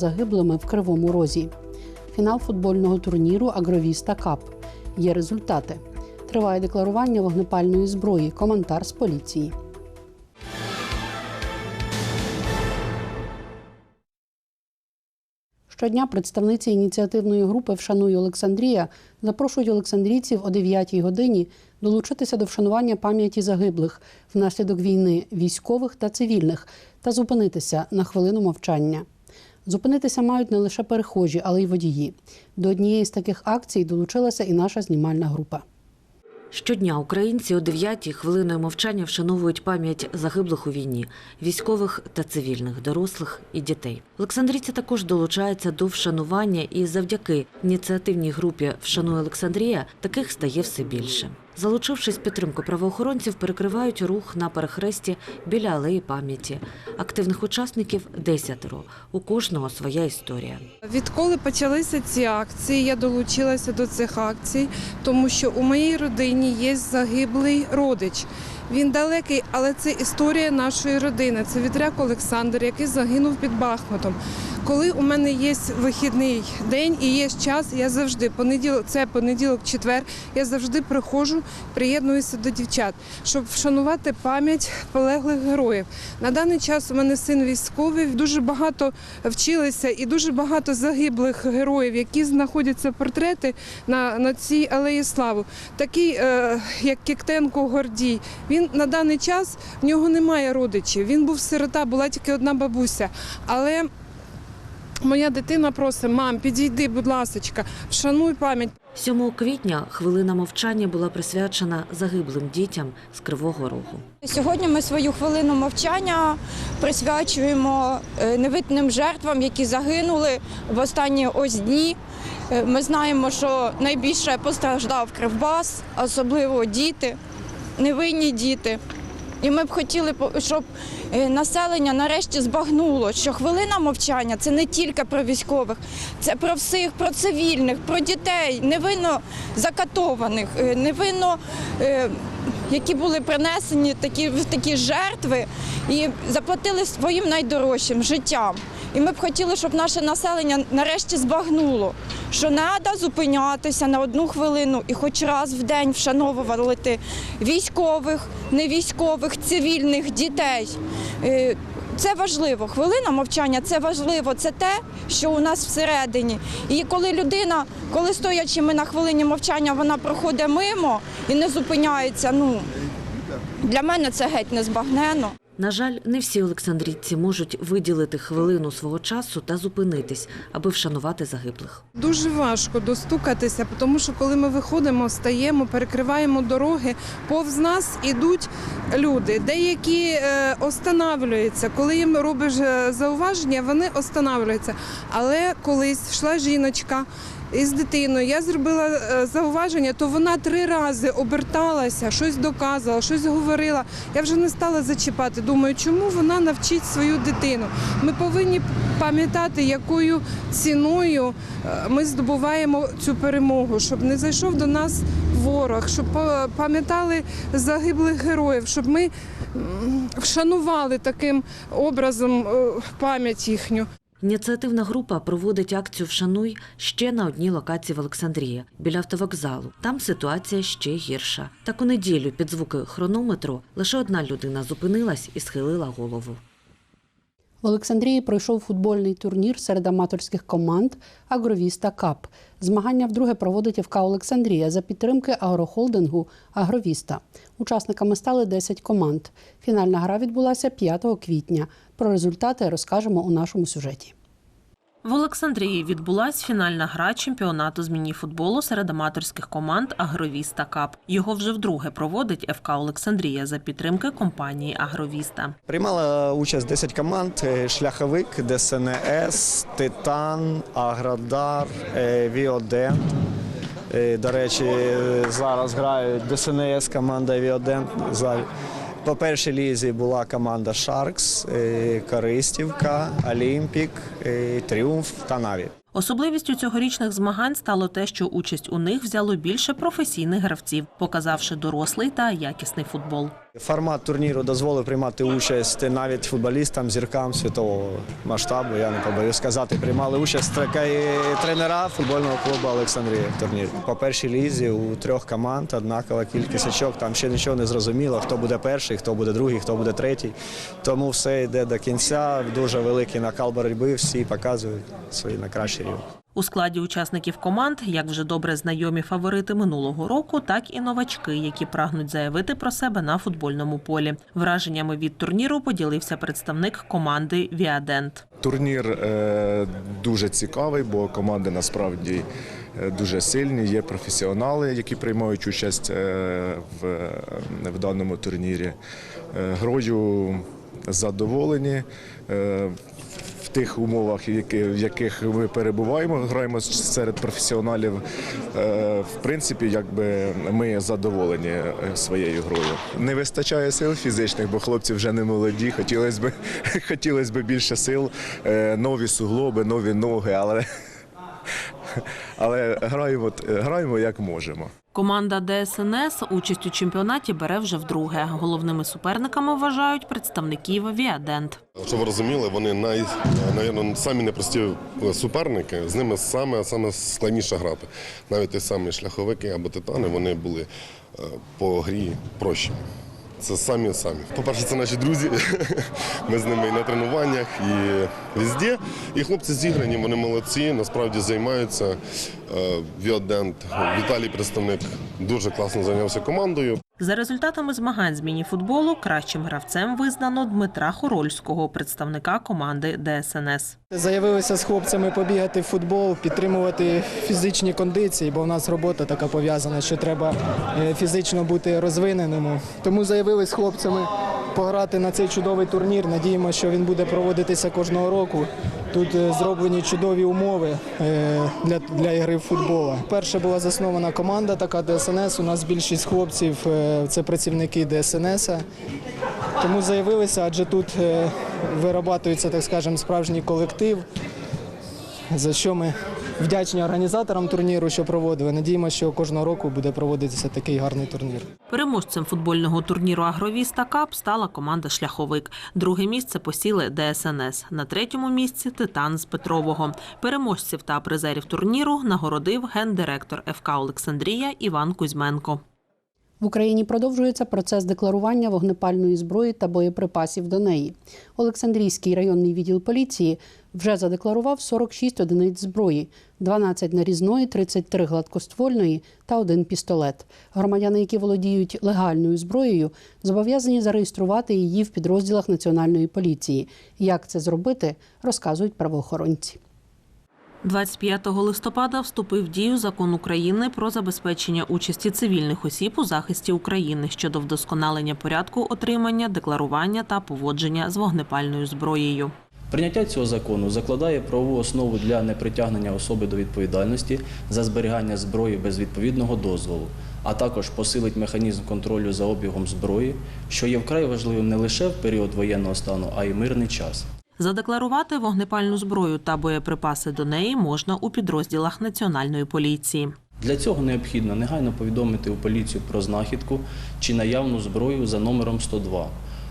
загиблими в Кривому Розі. Фінал футбольного турніру Агровіста Кап. Є результати. Триває декларування вогнепальної зброї. Коментар з поліції. Щодня представниці ініціативної групи Вшануй Олександрія запрошують олександрійців о 9 годині долучитися до вшанування пам'яті загиблих внаслідок війни військових та цивільних та зупинитися на хвилину мовчання. Зупинитися мають не лише перехожі, але й водії. До однієї з таких акцій долучилася і наша знімальна група. Щодня українці о 9-й хвилиною мовчання вшановують пам'ять загиблих у війні, військових та цивільних, дорослих і дітей. Олександрійці також долучаються до вшанування, і завдяки ініціативній групі Вшануй Олександрія таких стає все більше. Залучившись підтримку правоохоронців, перекривають рух на перехресті біля алеї пам'яті. Активних учасників десятеро. У кожного своя історія. Відколи почалися ці акції, я долучилася до цих акцій, тому що у моїй родині є загиблий родич. Він далекий, але це історія нашої родини. Це Вітряк Олександр, який загинув під Бахмутом. Коли у мене є вихідний день і є час, я завжди понеділок, це понеділок, четвер, я завжди приходжу, приєднуюся до дівчат, щоб вшанувати пам'ять полеглих героїв. На даний час у мене син військовий, дуже багато вчилися і дуже багато загиблих героїв, які знаходяться портрети на, на цій алеї славу. Такий, е, як Кіктенко Гордій, він на даний час в нього немає родичів. Він був сирота, була тільки одна бабуся. Але моя дитина просить, мам, підійди, будь ласочка, вшануй пам'ять. 7 квітня хвилина мовчання була присвячена загиблим дітям з Кривого Рогу. Сьогодні ми свою хвилину мовчання присвячуємо е, невинним жертвам, які загинули в останні ось дні. Е, Ми знаємо, що найбільше постраждав Кривбас, особливо діти, невинні діти. І ми б хотіли, щоб е, населення нарешті збагнуло, що хвилина мовчання це не тільки про військових, це про всіх, про цивільних, про дітей, невинно закатованих, е, невинно, е, які були принесені такі, такі жертви і заплатили своїм найдорожчим життям. І ми б хотіли, щоб наше населення нарешті збагнуло, що треба зупинятися на одну хвилину і хоч раз в день вшановувати військових, невійськових, цивільних дітей. Е, Це важливо. Хвилина мовчання це важливо. Це те, що у нас всередині. І коли людина, коли стоячи ми на хвилині мовчання, вона проходить мимо і не зупиняється. Ну для мене це геть незбагненно. На жаль, не всі олександрійці можуть виділити хвилину свого часу та зупинитись, аби вшанувати загиблих. Дуже важко достукатися, тому що коли ми виходимо, стаємо, перекриваємо дороги, повз нас ідуть люди. Деякі е, останавлюються. Коли їм робиш е, зауваження, вони останавлюються. Але колись йшла жіночка. Із дитиною я зробила е, зауваження, то вона три рази оберталася, щось доказувала, щось говорила. Я вже не стала зачіпати. Думаю, чому вона навчить свою дитину? Ми повинні пам'ятати, якою ціною е, ми здобуваємо цю перемогу, щоб не зайшов до нас ворог, щоб па- пам'ятали загиблих героїв, щоб ми вшанували таким образом е, пам'ять їхню. Ініціативна група проводить акцію Вшануй ще на одній локації в Олександрії біля автовокзалу. Там ситуація ще гірша. Так у неділю під звуки хронометру лише одна людина зупинилась і схилила голову. В Олександрії пройшов футбольний турнір серед аматорських команд Агровіста Кап. Змагання вдруге проводить ФК Олександрія за підтримки агрохолдингу Агровіста. Учасниками стали 10 команд. Фінальна гра відбулася 5 квітня. Про результати розкажемо у нашому сюжеті. В Олександрії відбулась фінальна гра чемпіонату з міні-футболу серед аматорських команд Агровіста Кап. Його вже вдруге проводить ФК Олександрія за підтримки компанії Агровіста. Приймала участь 10 команд: е, Шляховик, ДСНС, Титан, Аградар, е, Віодент. Е, До речі, зараз грають ДСНС, команда Віодент. По першій лізі була команда Шаркс, е, Користівка, Олімпік, е, Тріумф та Наві. Особливістю цьогорічних змагань стало те, що участь у них взяло більше професійних гравців, показавши дорослий та якісний футбол. Формат турніру дозволив приймати участь навіть футболістам, зіркам світового масштабу. Я не побоюсь сказати, приймали участь тренера футбольного клубу Олександрія в турнірі. По першій лізі у трьох команд однакова кількість очок. Там ще нічого не зрозуміло, хто буде перший, хто буде другий, хто буде третій. Тому все йде до кінця. Дуже великий накал боротьби. Всі показують свої найкращі рівні. У складі учасників команд як вже добре знайомі фаворити минулого року, так і новачки, які прагнуть заявити про себе на футбольному полі. Враженнями від турніру поділився представник команди Віадент. Турнір е, дуже цікавий, бо команди насправді е, дуже сильні. Є професіонали, які приймають участь е, в, в даному турнірі. Грою задоволені. Тих умовах, в яких ми перебуваємо, граємо серед професіоналів. Е, В принципі, якби ми задоволені е, своєю грою. Не вистачає сил фізичних, бо хлопці вже не молоді. Хотілося б, хотілося б більше сил, е, нові суглоби, нові ноги, але, але граємо, граємо як можемо. Команда ДСНС участь у чемпіонаті бере вже вдруге. Головними суперниками вважають представників Віадент. Щоб ви розуміли, вони най, навірно, самі непрості суперники. З ними саме, саме складніше грати. Навіть ті самі шляховики або титани вони були е, по грі прощі. Це самі самі. По-перше, це наші друзі. Ми з ними і на тренуваннях, і везде. І хлопці зіграні, вони молодці, насправді займаються. Е, Віодент, Віталій представник дуже класно зайнявся командою. За результатами змагань з мініфутболу кращим гравцем визнано Дмитра Хорольського, представника команди ДСНС. Заявилися з хлопцями побігати в футбол, підтримувати фізичні кондиції, бо в нас робота така пов'язана, що треба е, фізично бути розвиненим. Тому заявилися з хлопцями пограти на цей чудовий турнір. Надіємося, що він буде проводитися кожного року. Тут е, зроблені чудові умови е, для, для ігри в футбол. Перша була заснована команда, така ДСНС. У нас більшість хлопців е, це працівники ДСНС. Тому заявилися, адже тут вирабатується, так скажемо, справжній колектив, за що ми вдячні організаторам турніру, що проводили. Надіємося, що кожного року буде проводитися такий гарний турнір. Переможцем футбольного турніру Агровіста Кап стала команда Шляховик. Друге місце посіли ДСНС. На третьому місці Титан з Петрового. Переможців та призерів турніру нагородив гендиректор ФК Олександрія Іван Кузьменко. В Україні продовжується процес декларування вогнепальної зброї та боєприпасів до неї. Олександрійський районний відділ поліції вже задекларував 46 одиниць зброї, 12 нарізної, 33 гладкоствольної та один пістолет. Громадяни, які володіють легальною зброєю, зобов'язані зареєструвати її в підрозділах національної поліції. Як це зробити, розказують правоохоронці. 25 листопада вступив в дію закон України про забезпечення участі цивільних осіб у захисті України щодо вдосконалення порядку отримання, декларування та поводження з вогнепальною зброєю. Прийняття цього закону закладає правову основу для непритягнення особи до відповідальності за зберігання зброї без відповідного дозволу, а також посилить механізм контролю за обігом зброї, що є вкрай важливим не лише в період воєнного стану, а й мирний час. Задекларувати вогнепальну зброю та боєприпаси до неї можна у підрозділах національної поліції. Для цього необхідно негайно повідомити у поліцію про знахідку чи наявну зброю за номером 102.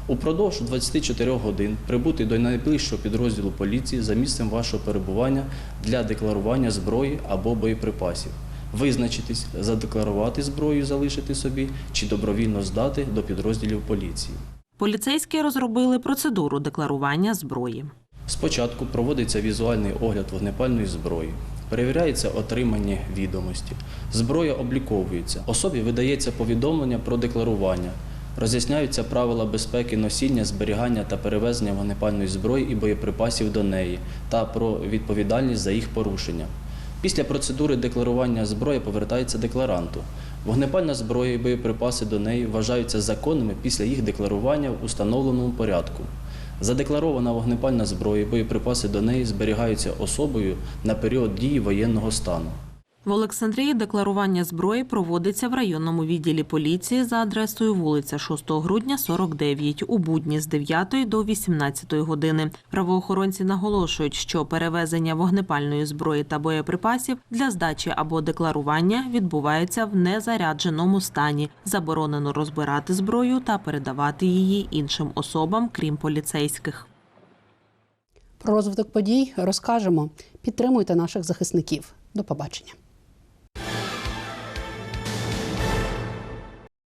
Упродовж 24 годин прибути до найближчого підрозділу поліції за місцем вашого перебування для декларування зброї або боєприпасів. Визначитись, задекларувати зброю, залишити собі чи добровільно здати до підрозділів поліції. Поліцейські розробили процедуру декларування зброї. Спочатку проводиться візуальний огляд вогнепальної зброї. Перевіряється отримані відомості. Зброя обліковується. Особі видається повідомлення про декларування. Роз'ясняються правила безпеки носіння, зберігання та перевезення вогнепальної зброї і боєприпасів до неї та про відповідальність за їх порушення. Після процедури декларування зброї повертається декларанту. Вогнепальна зброя і боєприпаси до неї вважаються законними після їх декларування в установленому порядку. Задекларована вогнепальна зброя і боєприпаси до неї зберігаються особою на період дії воєнного стану. В Олександрії декларування зброї проводиться в районному відділі поліції за адресою вулиця 6 грудня, 49, у будні з 9 до 18 години. Правоохоронці наголошують, що перевезення вогнепальної зброї та боєприпасів для здачі або декларування відбувається в незарядженому стані. Заборонено розбирати зброю та передавати її іншим особам, крім поліцейських. Про розвиток подій розкажемо. Підтримуйте наших захисників. До побачення.